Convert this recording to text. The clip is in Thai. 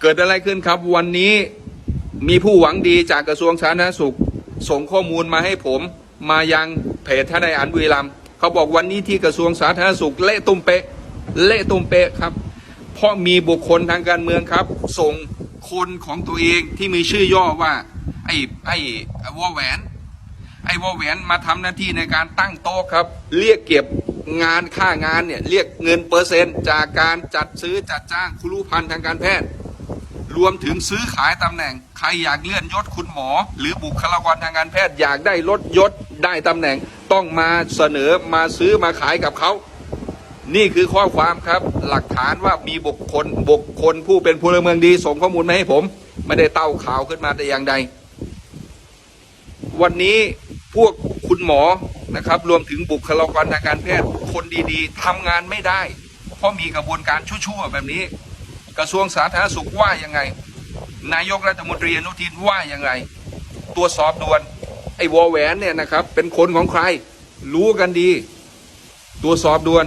เกิดอะไรขึ้นครับ วันนี้มีผู้หวังดีจากกระทรวงสาธารณสุข ส่งข้อมูลมาให้ผม มายังเพจทนายอันบุรีรัมเขาบอกวันนี้ที่กระทรวงสาธารณสุขเละตุ้มเปะเละตุ้มเปะครับ เพราะมีบุคคลทางการเมืองครับ ส่งคนของตัวเองที่มีชื่อย่อว่า ไอ้ไอ้วอแหวน ไอ้วอแหวนมาทำหน้าที่ในการตั้งโต๊ะครับ เรียกเก็บงานค่างานเนี่ยเรียกเงินเปอร์เซ็นต์ จากการจัดซื้อจัดจ้างครุพันธ์ทางการแพทย์ รวมถึงซื้อขายตำแหน่ง ใครอยากเลื่อนยศคุณหมอ หรือบุคลากรทางการแพทย์อยากได้ลดยศได้ตำแหน่ง ต้องมาเสนอมาซื้อมาขายกับเขา นี่คือข้อความครับ หลักฐานว่ามีบุคคลบุคคลผู้เป็นพลเมืองดีส่งข้อมูลมาให้ผม ไม่ได้เต้าข่าวขึ้นมาแต่อย่างใด วันนี้พวกคุณหมอนะครับรวมถึงบุคลากรทางการแพทย์คนดีๆทำงานไม่ได้ เพราะมีกระบวนการชั่วๆแบบนี้ กระทรวงสาธารณสุขว่ายังไง นายกรัฐมนตรีอนุทินว่ายังไง ตัวสอบด่วน ไอ้วอแหวนเนี่ยนะครับ เป็นคนของใคร รู้กันดี ตัวสอบด่วน